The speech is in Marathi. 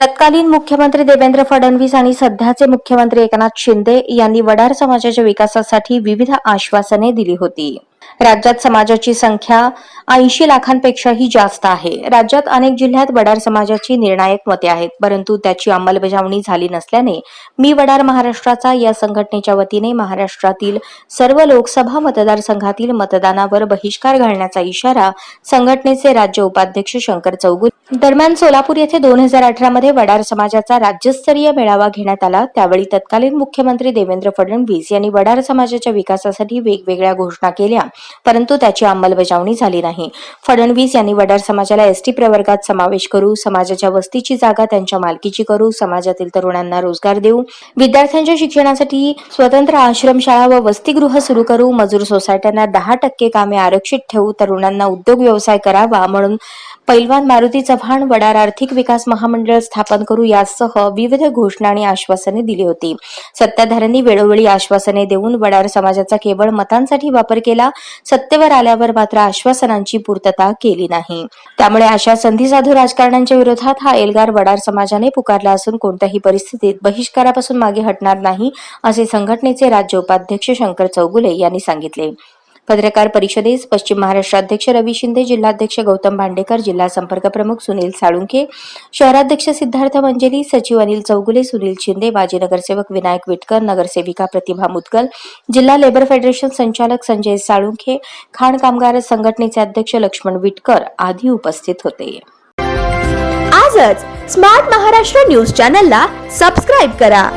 तत्कालीन मुख्यमंत्री देवेंद्र फडणवीस आणि सध्याचे मुख्यमंत्री एकनाथ शिंदे यांनी वडार समाजाच्या विकासासाठी विविध आश्वासने दिली होती. राज्यात समाजाची संख्या ऐंशी लाखांपेक्षाही जास्त आहे. राज्यात अनेक जिल्ह्यात वडार समाजाची निर्णायक मते आहेत परंतु त्याची अंमलबजावणी झाली नसल्याने मी वडार महाराष्ट्राचा या संघटनेच्या वतीने महाराष्ट्रातील सर्व लोकसभा मतदारसंघातील मतदानावर बहिष्कार घालण्याचा इशारा संघटनेचे राज्य उपाध्यक्ष शंकर चौगुले दरम्यान सोलापूर येथे दोन हजार अठरा मध्ये वडार समाजाचा राज्यस्तरीय मेळावा घेण्यात आला. त्यावेळी तत्कालीन मुख्यमंत्री देवेंद्र फडणवीस यांनी वडार समाजाच्या विकासासाठी वेगवेगळ्या घोषणा केल्या परंतु त्याची अंमलबजावणी झाली नाही. फडणवीस यांनी वडार समाजाला एसटी प्रवर्गात समावेश करू समाजाच्या वस्तीची जागा त्यांच्या मालकीची करू समाजातील तरुणांना रोजगार देऊ विद्यार्थ्यांच्या शिक्षणासाठी स्वतंत्र आश्रमशाळा व वसतिगृह सुरू करू मजूर सोसायट्यांना दहा टक्के कामे आरक्षित ठेवू तरुणांना उद्योग व्यवसाय करावा म्हणून पैलवान मारुती चव्हाण वडार आर्थिक विकास महामंडळ स्थापन करू यासह विविध घोषणा आणि आश्वासने दिली होती. सत्ताधाऱ्यांनी वेळोवेळी आश्वासने देऊन वडार समाजाचा केवळ मतांसाठी वापर केला सत्तेवर आल्यावर मात्र आश्वासनांची पूर्तता केली नाही. त्यामुळे अशा संधी साधू राजकारण्यांच्या विरोधात हा एल्गार वडार समाजाने पुकारला असून कोणत्याही परिस्थितीत बहिष्कारापासून मागे हटणार नाही असे संघटनेचे राज्य उपाध्यक्ष शंकर चौगुले यांनी सांगितले. पत्रकार परिषदेस पश्चिम महाराष्ट्र अध्यक्ष रवी शिंदे जिल्हाध्यक्ष गौतम भांडेकर जिल्हा संपर्क प्रमुख सुनील साळुंखे शहराध्यक्ष सिद्धार्थ मंजली सचिव अनिल चौगुले सुनील शिंदे माजी नगरसेवक विनायक विटकर नगरसेविका प्रतिभा मुदगल जिल्हा लेबर फेडरेशन संचालक संजय साळुंखे खाण कामगार संघटनेचे अध्यक्ष लक्ष्मण विटकर आदी उपस्थित होते. आजच स्मार्ट महाराष्ट्र न्यूज चॅनलला सबस्क्राईब करा.